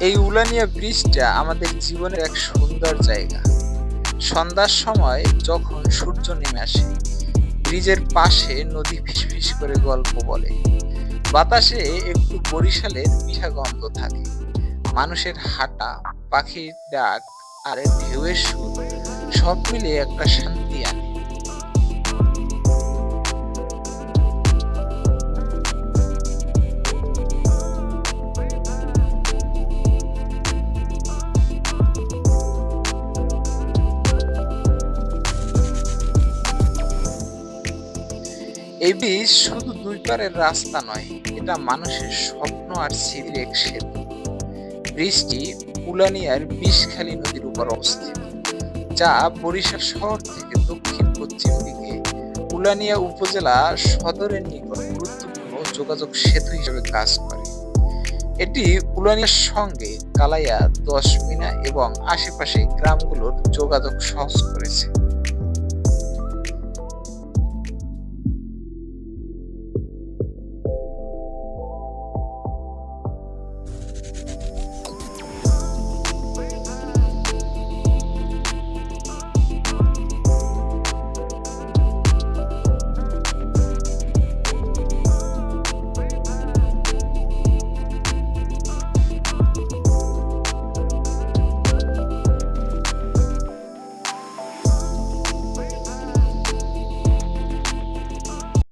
এই উলানিয়া ব্রিজটা আমাদের জীবনের এক সুন্দর জায়গা। সন্ধ্যার সময় যখন সূর্য নেমে আসে, ব্রিজের পাশে নদী ফিসফিস করে গল্প বলে। বাতাসে একটু বরিশালের মিঠা গন্ধ থাকে। মানুষের হাঁটা, পাখির ডাক আর ঢেউয়ের সুর সব মিলে একটা শান্তি আনে। এই বীজ শুধু দুই পারের রাস্তা নয়, এটা মানুষের স্বপ্ন আর স্মৃতির এক সেতু। ব্রিজটি উলানিয়ার বিষখালী নদীর উপর অবস্থিত, যা বরিশাল শহর থেকে দক্ষিণ পশ্চিম দিকে উলানিয়া উপজেলা সদরের নিকট গুরুত্বপূর্ণ যোগাযোগ সেতু হিসেবে কাজ করে। এটি উলানিয়ার সঙ্গে কালাইয়া, দশমিনা এবং আশেপাশে গ্রামগুলোর যোগাযোগ সহজ করেছে।